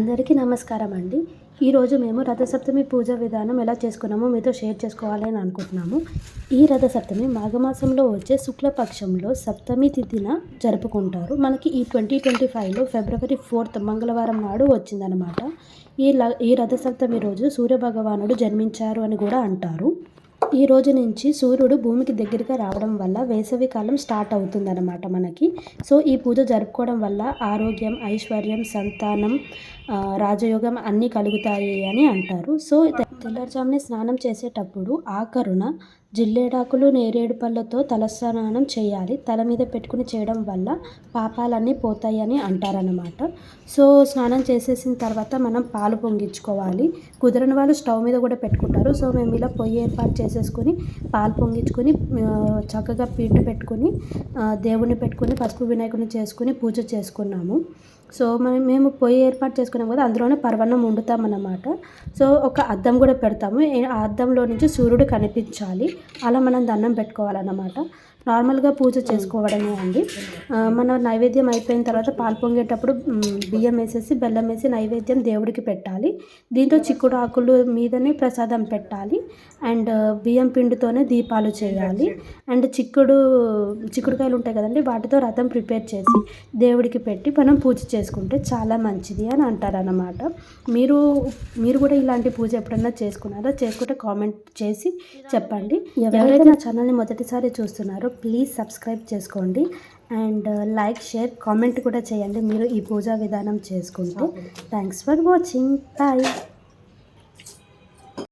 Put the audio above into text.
అందరికీ నమస్కారం అండి. ఈరోజు మేము రథసప్తమి పూజ విధానం ఎలా చేసుకున్నామో మీతో షేర్ చేసుకోవాలని అనుకుంటున్నాము. ఈ రథసప్తమి మాఘమాసంలో వచ్చే శుక్లపక్షంలో సప్తమి తిథిన జరుపుకుంటారు. మనకి ఈ ట్వంటీ ట్వంటీ ఫైవ్లో ఫిబ్రవరి ఫోర్త్ మంగళవారం నాడు వచ్చిందనమాట. ఈ ల ఈ రథసప్తమి రోజు సూర్యభగవానుడు జన్మించారు అని కూడా అంటారు. ఈ రోజు నుంచి సూర్యుడు భూమికి దగ్గరగా రావడం వల్ల వేసవి కాలం స్టార్ట్ అవుతుందన్నమాట మనకి. సో ఈ పూజ జరుపుకోవడం వల్ల ఆరోగ్యం ఐశ్వర్యం సంతానం రాజయోగం అన్నీ కలుగుతాయి అని అంటారు. సో తెల్లవారుజామునే స్నానం చేసేటప్పుడు ఆకరుణ జిల్లేడాకులు నేరేడు పళ్ళతో తలస్నానం చేయాలి. తల మీద పెట్టుకుని చేయడం వల్ల పాపాలన్నీ పోతాయి అని సో స్నానం చేసేసిన తర్వాత మనం పాలు పొంగించుకోవాలి. కుదరని వాళ్ళు స్టవ్ మీద కూడా పెట్టుకుంటారు. సో మేము ఇలా పొయ్యి ఏర్పాటు చేసేసుకొని పాలు పొంగించుకొని చక్కగా పీట పెట్టుకొని దేవుణ్ణి దేవుని పసుపు వినాయకుడిని చేసుకుని పూజ చేసుకున్నాము. సో మనం మేము పొయ్యి ఏర్పాటు చేసుకున్నాం కదా అందులోనే పర్వణం వండుతామన్నమాట. సో ఒక అద్దం కూడా పెడతాము. ఆ అద్దంలో నుంచి సూర్యుడు కనిపించాలి. అలా మనం దండం పెట్టుకోవాలన్నమాట. నార్మల్గా పూజ చేసుకోవడమే అండి. మన నైవేద్యం అయిపోయిన తర్వాత పాలు పొంగేటప్పుడు బియ్యం వేసేసి బెల్లం వేసి నైవేద్యం దేవుడికి పెట్టాలి. దీంతో చిక్కుడు ఆకులు మీదనే ప్రసాదం పెట్టాలి. అండ్ బియ్యం పిండితోనే దీపాలు చేయాలి. అండ్ చిక్కుడు చిక్కుడుకాయలు ఉంటాయి కదండి వాటితో రథం ప్రిపేర్ చేసి దేవుడికి పెట్టి మనం పూజ చేసుకుంటే చాలా మంచిది అని అంటారన్నమాట. మీరు మీరు కూడా ఇలాంటి పూజ ఎప్పుడన్నా చేసుకున్నారో? చేసుకుంటే కామెంట్ చేసి చెప్పండి. ఎవరైతే నా ఛానల్ని మొదటిసారి చూస్తున్నారో ప్లీజ్ సబ్స్క్రైబ్ చేసుకోండి. అండ్ లైక్ షేర్ కామెంట్ కూడా చేయండి. మీరు ఈ పూజా విధానం చేసుకుంటే. Thanks for watching bye